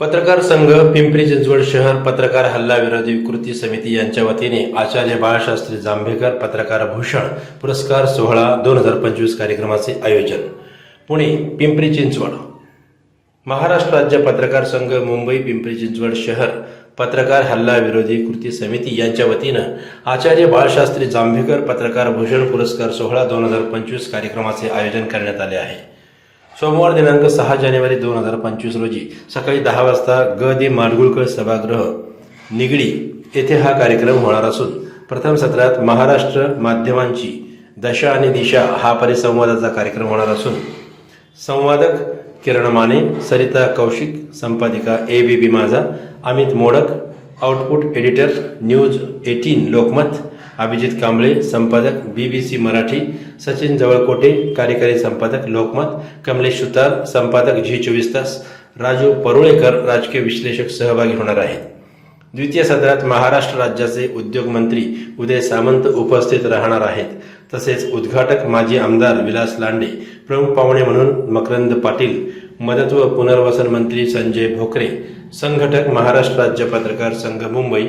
पत्रकार संघ पिंपरी चिंचवड शहर पत्रकार हल्ला विरोधी कृती समिती यांच्या वतीने आचार्य बाळशास्त्री जांभेकर पत्रकार भूषण पुरस्कार सोहळा दोन हजार पंचवीस कार्यक्रमाचे आयोजन. पुणे पिंपरी चिंचवड. महाराष्ट्र राज्य पत्रकार संघ मुंबई पिंपरी चिंचवड शहर पत्रकार हल्ला विरोधी कृती समिती यांच्या वतीनं आचार्य बाळशास्त्री जांभेकर पत्रकार भूषण पुरस्कार सोहळा दोन हजार पंचवीस कार्यक्रमाचे आयोजन करण्यात आले आहे. सोमवार दिनांक सहा जानेवारी दोन हजार पंचवीस रोजी सकाळी दहा वाजता ग दि माडगुळकर सभागृह निगडी येथे हा कार्यक्रम होणार असून प्रथम सत्रात महाराष्ट्र माध्यमांची दशा आणि दिशा हा परिसंवादाचा कार्यक्रम होणार असून संवादक किरण Mane Sarita Kaushik संपादिका A B B Majha Amit Modak output editor news eighteen Lokmat Abhijit Kamble संपादक B B C Marathi Sachin Jawalkote कार्यकारी संपादक लोकमत कमलेश सुतार संपादक झी चोवीस तास राजू परुळेकर राजकीय विश्लेषक सहभागी होणार आहेत. द्वितीय सत्रात महाराष्ट्र राज्याचे उद्योग मंत्री उदय सामंत उपस्थित राहणार आहेत. तसेच उद्घाटक माजी आमदार विलास लांडे प्रमुख पाहुणे म्हणून मकरंद पाटील मदत व पुनर्वसन मंत्री संजय भोकरे संघटक महाराष्ट्र राज्य पत्रकार संघ मुंबई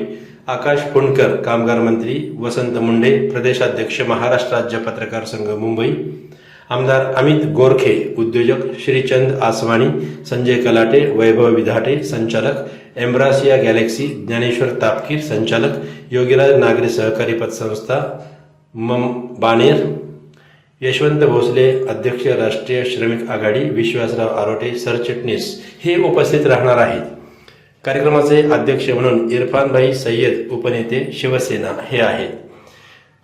आकाश पुणकर कामगार मंत्री वसंत मुंडे प्रदेशाध्यक्ष महाराष्ट्र राज्य पत्रकार संघ मुंबई आमदार अमित गोरखे उद्योजक श्रीचंद आसवाणी संजय कलाटे वैभव विधाटे संचालक एम्ब्रासिया गॅलेक्सी ज्ञानेश्वर तापकीर संचालक योगीराज नागरी सहकारी पतसंस्था मम बानेर यशवंत भोसले अध्यक्ष राष्ट्रीय श्रमिक आघाडी विश्वासराव आरोटे सरचिटणीस हे उपस्थित राहणार आहेत. कार्यक्रमाचे अध्यक्ष म्हणून इरफानभाई सय्यद उपनेते शिवसेना हे आहेत.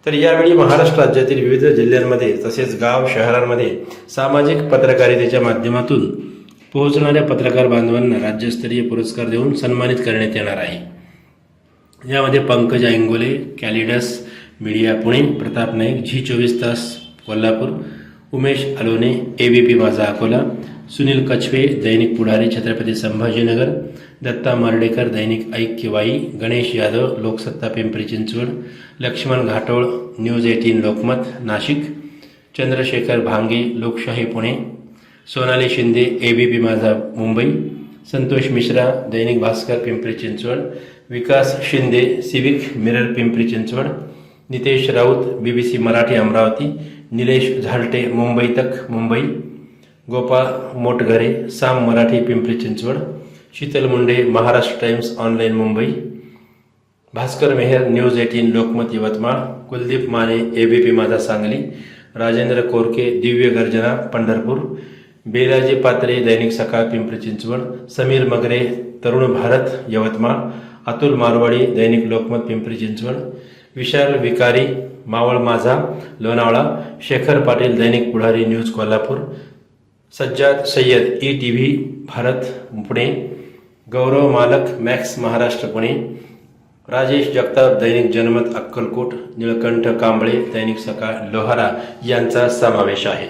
तर यावेळी महाराष्ट्र राज्यातील विविध जिल्ह्यांमध्ये तसेच गाव शहरांमध्ये सामाजिक पत्रकारितेच्या माध्यमातून पोहोचणाऱ्या पत्रकार बांधवांना राज्यस्तरीय पुरस्कार देऊन सन्मानित करण्यात येणार आहे. यामध्ये पंकजा इंगोले कॅलिडस मीडिया पुणे प्रताप नाईक झी चोवीस तास Kolhapur Umesh Alone P Majha Akola Sunil कछवे Dainik Pudhari Chhatrapati Sambhajinagar Datta Mardekar Dainik ऐक्यवाई Ganesh Yadav Loksatta Pimpri Chinchwad Laxman Ghatol news eighteen Lokmat Nashik Chandrashekhar Bhange Lokshahi Pune Sonali Shinde A B P Majha Mumbai Santosh Mishra Dainik Bhaskar Pimpri Chinchwad Vikas Shinde civic mirror Pimpri Chinchwad Nitesh Raut B B C Marathi Amravati Nilesh Zalte Mumbai Tak Mumbai Gopal Motghare Saam Marathi Pimpri Chinchwad Sheetal Munde Maharashtra times online Mumbai Bhaskar Meher news eighteen Lokmat Yavatmal Kuldeep Mane ABP Majha Sangli Rajendra कोरके दिव्य गर्जना पंढरपूर बेलाजी पात्रे दैनिक सकाळ पिंपरी चिंचवड समीर मगरे तरुण भारत यवतमाळ अतुल मारवाडी दैनिक लोकमत पिंपरी चिंचवड विशाल विकारी मावळ माझा Lonavala Shekhar Patil Dainik Pudhari news Kolhapur Sajjad Sayyad E T V Bharat Pune Gaurav Malak Max Maharashtra Pune Rajesh Jagtap Dainik Janmat Akkalkot Nilkanth Kamble दैनिक सकाळ लोहारा यांचा समावेश आहे.